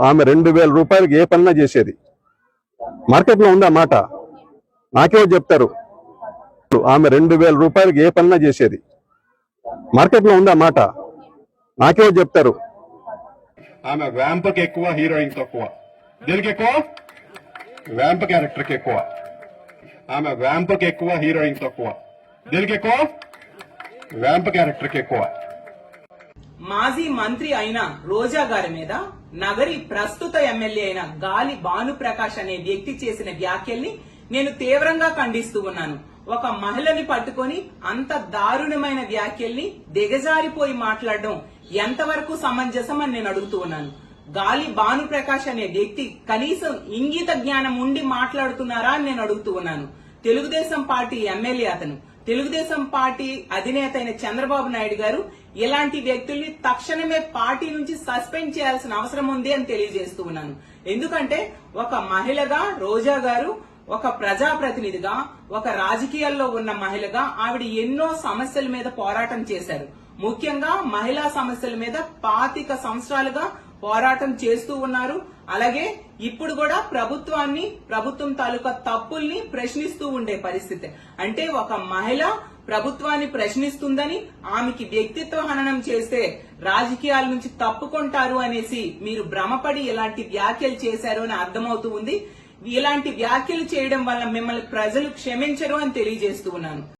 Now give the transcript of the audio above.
ఆమె రెండు వేల రూపాయలకి ఏ పనినా చేసేది. మార్కెట్లో ఉందా మాట? నాకేమో చెప్తారు. ఆమె రెండు వేల రూపాయలకి ఏ పనినా చేసేది. మార్కెట్లో ఉందా మాట? నాకేమో చెప్తారు. ఆమె వ్యాంపకి ఎక్కువ హీరోయిన్ తక్కువ. దీనికి ఎక్కువ? వ్యాంప క్యారెక్టర్కి ఎక్కువ. ఆమె వ్యాంపకి ఎక్కువ హీరోయిన్ తక్కువ. దీనికి ఎక్కువ? వ్యాంప క్యారెక్టర్కి ఎక్కువ. మాజీ మంత్రి అయిన రోజా గారి మీద నగరి ప్రస్తుత ఎమ్మెల్యే అయిన గాలి భానుప్రకాష్ అనే వ్యక్తి చేసిన వ్యాఖ్యల్ని నేను తీవ్రంగా ఖండిస్తూ ఉన్నాను. ఒక మహిళని పట్టుకొని అంత దారుణమైన వ్యాఖ్యల్ని దిగజారిపోయి మాట్లాడడం ఎంతవరకు సమంజసం అని నేను అడుగుతూ ఉన్నాను. గాలి భానుప్రకాష్ అనే వ్యక్తి కనీసం ఇంగిత జ్ఞానం ఉండి మాట్లాడుతున్నారా అని నేను అడుగుతూ ఉన్నాను. తెలుగుదేశం పార్టీ ఎమ్మెల్యే అతను. తెలుగుదేశం పార్టీ అధినేత అయిన చంద్రబాబు నాయుడు గారు ఇలాంటి వ్యక్తుల్ని తక్షణమే పార్టీ నుంచి సస్పెండ్ చేయాల్సిన అవసరం ఉంది అని తెలియజేస్తూ ఉన్నాను. ఎందుకంటే ఒక మహిళగా రోజా గారు ఒక ప్రజాప్రతినిధిగా ఒక రాజకీయాల్లో ఉన్న మహిళగా ఆవిడ ఎన్నో సమస్యల మీద పోరాటం చేశారు. ముఖ్యంగా మహిళా సమస్యల మీద పాతిక సంవత్సరాలుగా పోరాటం చేస్తూ ఉన్నారు. అలాగే ఇప్పుడు కూడా ప్రభుత్వాన్ని ప్రభుత్వం తాలూకా తప్పుల్ని ప్రశ్నిస్తూ ఉండే పరిస్థితి. అంటే ఒక మహిళ ప్రభుత్వాన్ని ప్రశ్నిస్తుందని ఆమెకి వ్యక్తిత్వ హననం చేస్తే రాజకీయాల నుంచి తప్పుకుంటారు అనేసి మీరు భ్రమపడి ఇలాంటి వ్యాఖ్యలు చేశారు అని అర్థమవుతూ ఉంది. ఇలాంటి వ్యాఖ్యలు చేయడం వల్ల మిమ్మల్ని ప్రజలు క్షమించరు అని తెలియజేస్తూ ఉన్నాను.